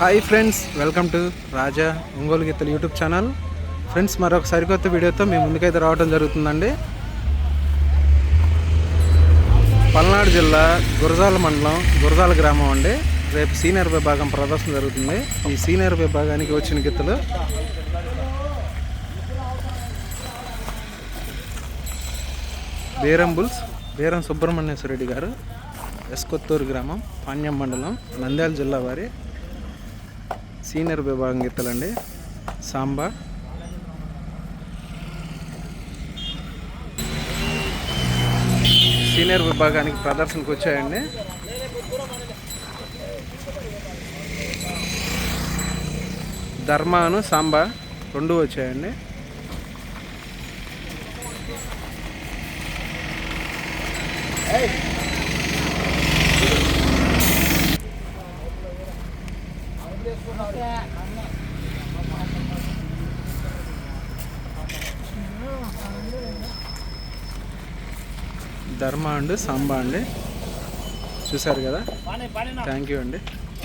Hi friends welcome to Raja Ongole గీతలు YouTube channel friends మరొక సరికొత్త వీడియోతో మేము ముందుకైతే రావడం జరుగుతుందండి. పల్నాడు జిల్లా గురజాల మండలం గురజాల గ్రామం అండి. రేపు సీనియర్ విభాగం ప్రదర్శన జరుగుతుంది. ఈ సీనియర్ విభాగానికి వచ్చిన గీతలు బేరం బుల్స్ బేరం సుబ్రహ్మణ్యేశ్వర రెడ్డి గారు ఎస్కొత్తూరు గ్రామం పాణ్యం మండలం నంద్యాల జిల్లా వారి సీనియర్ విభాగం గీతలండి. సాంబా. సీనియర్ విభాగానికి ప్రదర్శనకు వచ్చాయండి. ధర్మాను సాంబా రెండు వచ్చాయండి. ధర్మ అండ్ సాంబా అండి. చూసారు కదా? థ్యాంక్ యూ అండి.